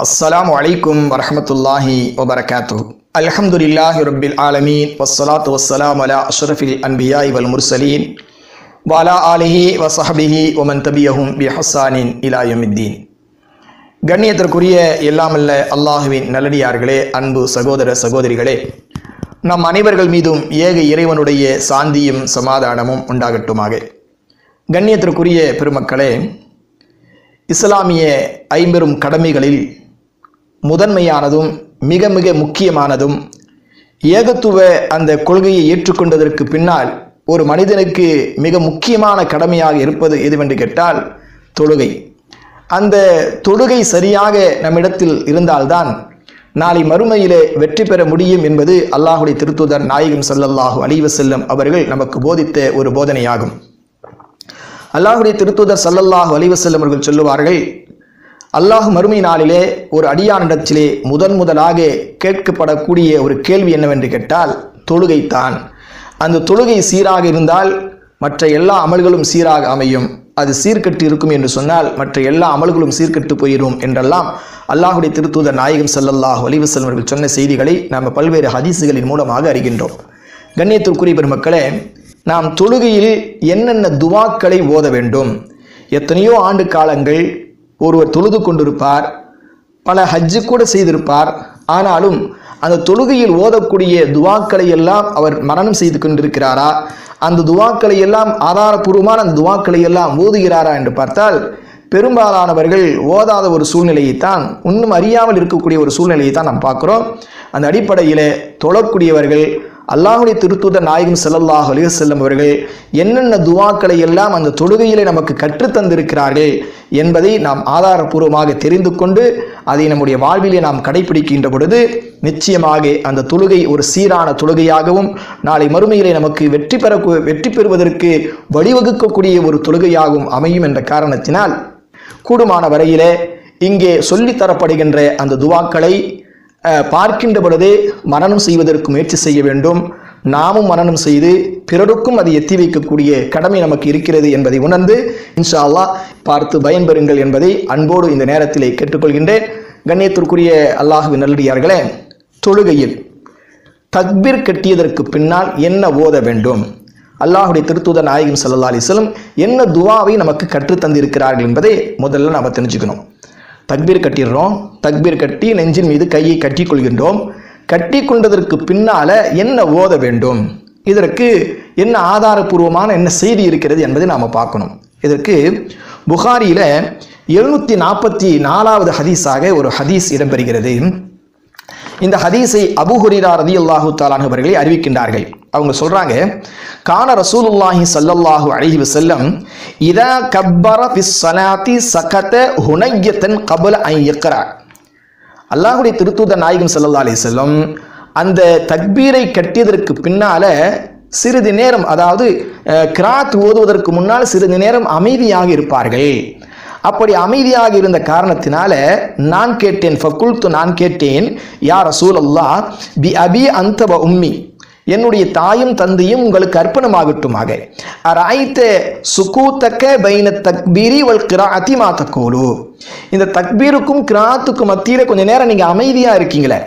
அஸ்ஸலாமு அலைக்கும் வரஹமத்துல்லாஹி வபரகாத்து அல்ஹம்துலில்லாஹி ரபில் ஆலமீன் வஸ்ஸலாத்து வஸ்ஸலாம் அலா அஷ்ரஃபில் அன்பியாய் வல் முர்சலீன் வாலா ஆலிஹி வசஹபிஹி ஒமன் தபியஹும் பி ஹசானின் இலாயமித்தீன் கண்ணியத்திற்குரிய எல்லாமல்ல அல்லாஹுவின் நல்லடியார்களே அன்பு சகோதர சகோதரிகளே நம் அனைவர்கள் மீதும் ஏக இறைவனுடைய சாந்தியும் சமாதானமும் உண்டாகட்டுமாக. கண்ணியத்திற்குரிய பெருமக்களே இஸ்லாமிய ஐம்பெரும் கடமைகளில் முதன்மையானதும் மிக மிக முக்கியமானதும் ஏகத்துவ அந்த கொள்கையை ஏற்றுக்கொண்டதற்கு பின்னால் ஒரு மனிதனுக்கு மிக முக்கியமான கடமையாக இருப்பது எதுவென்று கேட்டால் தொழுகை. அந்த தொழுகை சரியாக நம்மிடத்தில் இருந்தால்தான் நாளை மறுமையிலே வெற்றி பெற முடியும் என்பது அல்லாஹுடைய திருத்துதர் நாயகம் ஸல்லல்லாஹு அலிவ செல்லம் அவர்கள் நமக்கு போதித்த ஒரு போதனையாகும். அல்லாஹுடைய திருத்துதர் சல்லல்லாஹு அலிவ செல்லம் அவர்கள் சொல்லுவார்கள் அல்லாஹ் மறுமை நாளிலே ஒரு அடியானிடத்திலே முதன் முதலாக கேட்கப்படக்கூடிய ஒரு கேள்வி என்னவென்று கேட்டால் தொழுகைத்தான் அந்த தொழுகை சீராக இருந்தால் மற்ற எல்லா அமல்களும் சீராக அமையும். அது சீர்கட்டு இருக்கும் என்று சொன்னால் மற்ற எல்லா அமல்களும் சீர்கட்டு போயிடும் என்றெல்லாம் அல்லாஹுடைய திருத்தூதர் நாயகம் சல்லல்லாஹ் வலிவசல் அவர்கள் சொன்ன செய்திகளை நாம் பல்வேறு ஹதீசுகளின் மூலமாக அறிகின்றோம். கண்ணியத்திற்குரிய பெருமக்களே நாம் தொழுகையில் என்னென்ன துவாக்களை ஓத வேண்டும்? எத்தனையோ ஆண்டு காலங்கள் ஒருவர் தொழுது கொண்டிருப்பார் பல ஹஜ்ஜு கூட செய்திருப்பார். ஆனாலும் அந்த தொழுகையில் ஓதக்கூடிய துவாக்களை எல்லாம் அவர் மரணம் செய்து கொண்டிருக்கிறாரா? அந்த துவாக்களை எல்லாம் ஆதாரபூர்வமான அந்த துவாக்களை எல்லாம் ஓதுகிறாரா என்று பார்த்தால் பெரும்பாலானவர்கள் ஓதாத ஒரு சூழ்நிலையைத்தான் இன்னும் அறியாமல் இருக்கக்கூடிய ஒரு சூழ்நிலையை தான் நாம் பார்க்குறோம். அந்த அடிப்படையில் தொழக்கூடியவர்கள் அல்லாஹுடைய திருத்தூதர் நாயகம் செல்லல்லாஹ் அலைஹி அவர்கள் என்னென்ன துவாக்களை எல்லாம் அந்த தொழுகையிலே நமக்கு கற்றுத்தந்திருக்கிறார்கள் என்பதை நாம் ஆதாரபூர்வமாக தெரிந்து கொண்டு அதை நம்முடைய வாழ்விலே நாம் கடைபிடிக்கின்ற பொழுது நிச்சயமாக அந்த தொழுகை ஒரு சீரான தொழுகையாகவும் நாளை மறுமையிலே நமக்கு வெற்றி பெற வெற்றி பெறுவதற்கு வழிவகுக்கக்கூடிய ஒரு தொழுகையாகவும் அமையும் என்ற காரணத்தினால் கூடுமான வரையிலே இங்கே சொல்லித்தரப்படுகின்ற அந்த துவாக்களை பார்க்கின்ற பொழுதே மரணம் செய்வதற்கு முயற்சி செய்ய வேண்டும். நாமும் மரணம் செய்து பிறருக்கும் அதை எத்தி வைக்கக்கூடிய கடமை நமக்கு இருக்கிறது என்பதை உணர்ந்து இன்ஷா அல்லாஹ் பார்த்து பயன்பெறுங்கள் என்பதை அன்போடு இந்த நேரத்திலே கேட்டுக்கொள்கின்றேன். கண்ணியத்திற்குரிய அல்லாஹுவின் நல்லடியார்களே தொழுகையில் தக்பீர் கட்டியதற்கு பின்னால் என்ன ஓத வேண்டும்? அல்லாஹுடைய திருத்தூதர் நாயகம் சல்லா அலிஸ்லம் என்ன துவாவை நமக்கு கற்றுத்தந்திருக்கிறார்கள் என்பதை முதல்ல நாம் தெரிஞ்சுக்கணும். தக்பீர் கட்டிடுறோம். தக்பீர் கட்டி நெஞ்சின் மீது கையை கட்டி கொள்கின்றோம் கட்டி கொண்டதற்கு பின்னால என்ன ஓத வேண்டும்? இதற்கு என்ன ஆதாரபூர்வமான என்ன செய்தி இருக்கிறது என்பதை நாம் பார்க்கணும். இதற்கு புகாரியில் எழுநூற்றி நாற்பத்தி நாலாவது ஹதீஸாக ஒரு ஹதீஸ் இடம்பெறுகிறது. இந்த ஹதீஸை அபு ஹுரீரா ரதி அல்லாஹு தாலான் அவர்களை அறிவிக்கின்றார்கள். அவங்க சொல்கிறாங்க கான ரசூலுல்லாஹி சல்லல்லாஹு அலைஹி வஸல்லம் இதா கப்பர ஃபிஸ் ஸலாத்தி சகத ஹுனையத்தன் கபல அன் யக்ரா. அல்லாஹ்வுடைய திருத்தூத நாயகம் ஸல்லல்லாஹு அலைஹி வஸல்லம் அந்த தக்பீரை கட்டியதற்கு பின்னால சிறிது நேரம் அதாவது கிராத் ஓதுவதற்கு முன்னால் சிறிது நேரம் அமைதியாக இருப்பார்கள். அப்படி அமைதியாக இருந்த காரணத்தினால நான் கேட்டேன் ஃபகுல்த்து நான் கேட்டேன் யா ரசூல் அல்லாஹ் பி அபி அந்த உம்மி. என்னுடைய தாயும் தந்தையும் உங்களுக்கு அர்ப்பணமாகட்டுமாக. அராய்த்த சுக்கூத்தக்க பைன தக்பீரி வல் கிரா மா தக்கோலு. இந்த தக்பீருக்கும் கிராத்துக்கும் மத்தியில் கொஞ்சம் நேரம் நீங்கள் அமைதியாக இருக்கீங்களே.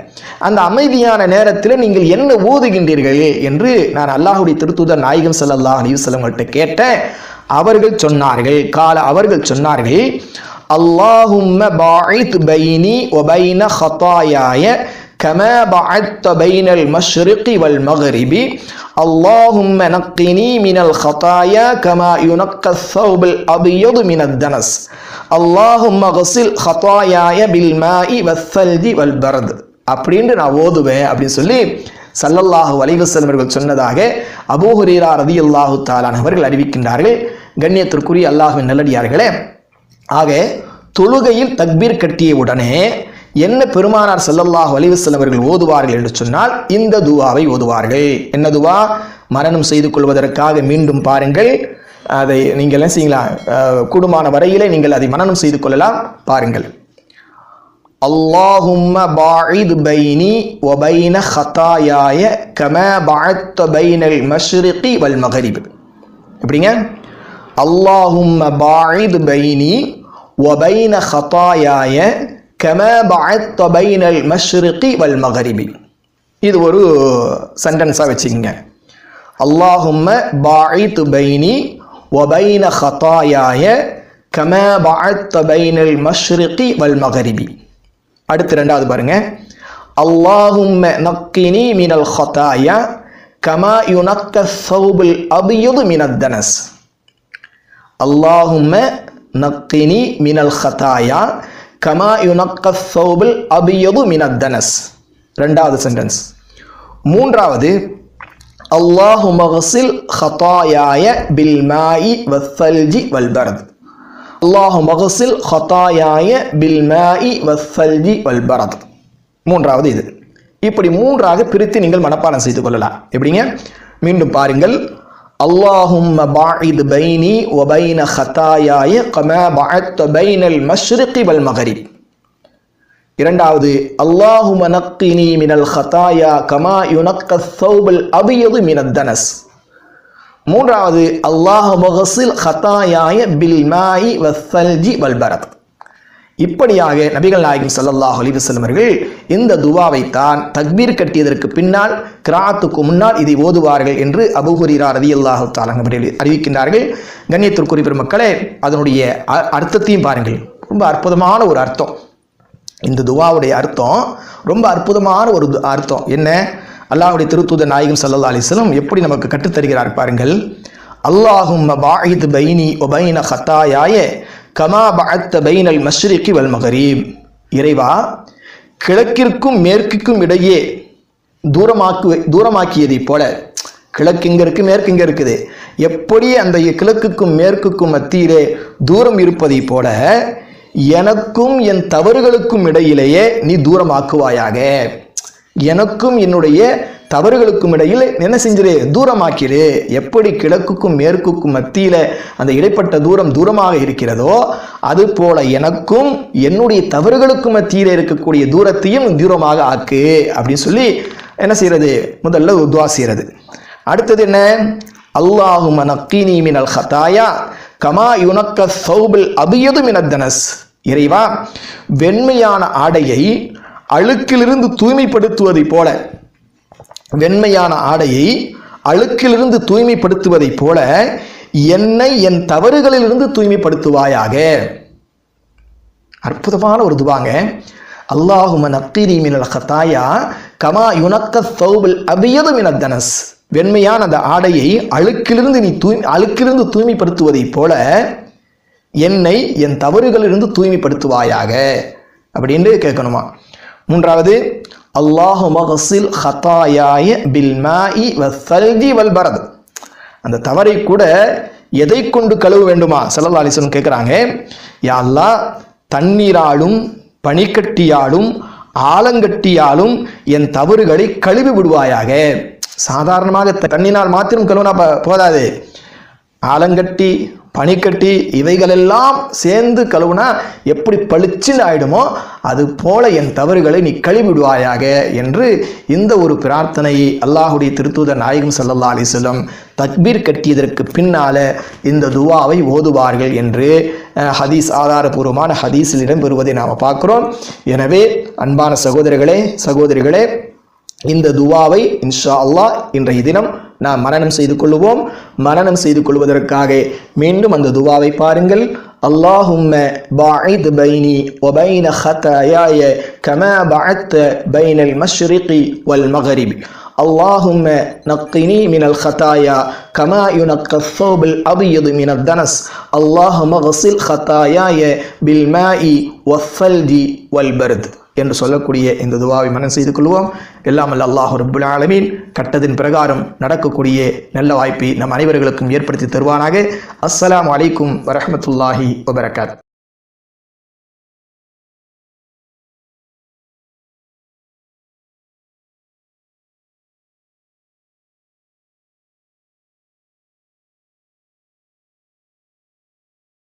அந்த அமைதியான நேரத்தில் நீங்கள் என்ன ஓதுகின்றீர்கள் என்று நான் அல்லாஹுடைய திருத்தூதர் நாயகம் ஸல்லல்லாஹு அலைஹி வஸல்லம் கேட்டேன் அவர்கள் சொன்னார்கள். கால அவர்கள் சொன்னார்கள் அல்லாஹும்ம பாயித் பைனி ஒபைன ஹத்தாயாய كما بعدت بين المشرق والمغرب اللهم نقني من الخطايا كما ينقى الثوب الأبيض من الدنس اللهم غسل خطاياي بالماء والثلج والبرد அப்படின்னு நான் ஓதுவேன் அப்படின்னு சொல்லி சல்லல்லாஹு அலைவசல்லம் அவர்கள் சொன்னதாக அபூ ஹுரீரா ரதியல்லாஹு தாலான் அவர்கள் அறிவிக்கின்றார்கள் கண்ணியத்திற்குரிய அல்லாஹ்வின் நல்லடியார்களே ஆக தொழுகையில் தக்பீர் கட்டிய உடனே என்ன பெருமானார் ஸல்லல்லாஹு அலைஹி வஸல்லம் அவர்கள் ஓதுவார்கள் என்று சொன்னால் இந்த துவாவை ஓதுவார்கள் என்ன துவா மரணம் செய்து கொள்வதற்காக மீண்டும் பாருங்கள் அதை நீங்கள் என்ன செய்யலாம் அஹ், கூடுமான வரையிலே நீங்கள் அதை மனனம் செய்து கொள்ளலாம் பாருங்கள் اللهم باعد بيني وبين خطاياي كما بعدت بين المشرق والمغرب எப்படிங்க اللهم باعد بيني وبين خطاياي கம பஅத்த பைனல் மஷ்ரிகி வல் மகரிபி. இது ஒரு சென்டென்ஸாக வச்சுக்கோங்க. அல்லாஹும்ம பாய் துபைனி ஒபைன ஹதாயாய கம பஅத்த பைனல் மஷ்ரிகி வல் மகரிபி. அடுத்து ரெண்டாவது பாருங்க. அல்லாஹும்ம நக்கினி மினல் ஹதாயா கமா யுனக்க சௌபுல் அபியுது மினத் தனஸ். அல்லாஹும்ம நக்கினி மினல் ஹதாயா கமா யுனக்க சௌபுல் அபியுது மினத் ரெண்டாவது சென்டென்ஸ் மூன்றாவது அல்லாஹு மகசில் ஹதாயாய பில் மாயி வஸ்ஸல்ஜி வல்பரத் அல்லாஹு மகசில் ஹதாயாய பில் மாயி வஸ்ஸல்ஜி வல்பரத் மூன்றாவது இது. இப்படி மூன்றாக பிரித்து நீங்கள் மனப்பாடம் செய்து கொள்ளலாம். எப்படிங்க? மீண்டும் பாருங்கள். அல்லாஹும் பாயித் பைனி ஒபைன ஹதாயாய கம பஅத்த பைனல் மஷ்ரிகி வல் மகரிப் இரண்டாவது அல்லாஹும நக்கினி மினல் ஹதாயா கமா யுனக்க சௌபல் அபியது மினத் தனஸ் மூன்றாவது அல்லாஹ் மகசில் ஹதாயாய பில் மாயி வஸ்ஸல்ஜி வல் பரத் இப்படியாக நபிகள் நாயகம் சல்லல்லாஹ் அலைஹி அவர்கள் இந்த துவாவை தான் தக்பீர் கட்டியதற்கு பின்னால் கிராத்துக்கு முன்னால் இதை ஓதுவார்கள் என்று அபூ ரதி அல்லாஹு தஆலா அறிவிக்கின்றார்கள். கண்ணியத்திற்குரிய பெருமக்களே அதனுடைய அ- அர்த்தத்தையும் பாருங்கள். ரொம்ப அற்புதமான ஒரு அர்த்தம். இந்த துவாவுடைய அர்த்தம் ரொம்ப அற்புதமான ஒரு அர்த்தம். என்ன? அல்லாஹுடைய திருத்தூத நாயகம் ஸல்லல்லாஹு அலிஸ்லம் எப்படி நமக்கு கற்றுத்தருகிறார் பாருங்கள். அல்லாஹும் பாயித் பைனி ஒபைன ஹத்தாயாய கமா பஅத்த பைனல் மஷ்ரிகி வல் மகரீப். இறைவா கிழக்கிற்கும் மேற்குக்கும் இடையே தூரமாக்கு தூரமாக்கியதைப் போல கிழக்கு இங்கே இருக்குது மேற்கு இங்கே இருக்குது. எப்படி அந்த கிழக்குக்கும் மேற்குக்கும் மத்தியிலே தூரம் இருப்பதைப் போல எனக்கும் என் தவறுகளுக்கும் இடையிலேயே நீ தூரமாக்குவாயாக. எனக்கும் என்னுடைய தவறுகளுக்கும் இடையில் என்ன செஞ்சிரு? தூரமாக்கிடு எப்படி கிழக்குக்கும் மேற்குக்கும் மத்தியில் அந்த இடைப்பட்ட தூரம் தூரமாக இருக்கிறதோ அது போல எனக்கும் என்னுடைய தவறுகளுக்கும் மத்தியில் இருக்கக்கூடிய தூரத்தையும் தூரமாக ஆக்கு அப்படின்னு சொல்லி என்ன செய்யறது? முதல்ல துவா செய்யறது. அடுத்தது என்ன? அல்லாஹும நக்கீனி மினல் ஹதாயா கமா யுனக்க சௌபில் அபியது மினத்தனஸ் இறைவா வெண்மையான ஆடையை அழுக்கிலிருந்து தூய்மைப்படுத்துவதைப் போல வெண்மையான ஆடையை அழுக்கிலிருந்து தூய்மைப்படுத்துவதைப் போல என்னை என் தவறுகளிலிருந்து தூய்மைப்படுத்துவாயாக. அற்புதமான ஒரு துவாங்க. அல்லாஹும நக்கீனி மினல் ஹதாயா கமா யுனக்க சௌபில் அபியது தனஸ். வெண்மையான அந்த ஆடையை அழுக்கிலிருந்து நீ தூய் அழுக்கிலிருந்து தூய்மைப்படுத்துவதைப் போல என்னை என் தவறுகளிலிருந்து தூய்மைப்படுத்துவாயாக. அப்படின்னு கேட்கணுமா? மூன்றாவது அல்லாஹு மகசில் ஹதாயாய பில் மாஇ வஸ்ஸல்ஜி வல் பரத் அந்த தவறை கூட எதை கொண்டு கழுவ வேண்டுமா? செல்லல்லா அலிசன் கேட்குறாங்க யாழ்லா தண்ணீராலும் பனிக்கட்டியாலும் ஆலங்கட்டியாலும் என் தவறுகளை கழுவி விடுவாயாக. சாதாரணமாக த- தண்ணினால் மாத்திரம் கழுவினா போதாது. ஆலங்கட்டி பனிக்கட்டி இவைகளெல்லாம் சேர்ந்து கழுவுனா எப்படி பளிச்சுன்னு ஆயிடுமோ அது போல என் தவறுகளை நீ கழிவிடுவாயாக என்று இந்த ஒரு பிரார்த்தனையை அல்லாஹுடைய திருத்தூதர் நாயகம் சல்லல்லா அலைஹி தக்பீர் கட்டியதற்கு பின்னால இந்த துவாவை ஓதுவார்கள் என்று ஹதீஸ் ஆதாரபூர்வமான ஹதீஸில் இடம்பெறுவதை நாம் பார்க்குறோம். எனவே அன்பான சகோதரர்களே சகோதரிகளே இந்த துவாவை இன்ஷா அல்லாஹ் இன்றைய தினம் நாம் மரணம் செய்து கொள்வோம் மரணம் செய்து கொள்வதற்காக மீண்டும் அந்த துவாவை பாருங்கள் அல்லாஹும்ம பாஇத் பைனி وبين خطاياي كما بعدت بين المشرق والمغرب اللهم نقني من الخطايا كما ينقى الثوب الأبيض من الدنس اللهم اغسل خطاياي بالماء والثلج والبرد என்று சொல்லக்கூடிய இந்த துவாவை மனம் செய்து கொள்வோம். எல்லாம் அல்ல அல்லாஹ் ரப்புல் ஆலமீன். கட்டதின் பிரகாரம் நடக்கக்கூடிய நல்ல வாய்ப்பை நம் அனைவர்களுக்கும் ஏற்படுத்தி தருவானாக. அஸ்லாம் அலைக்கும் வரமத்துல்லாஹி வபரகாத்.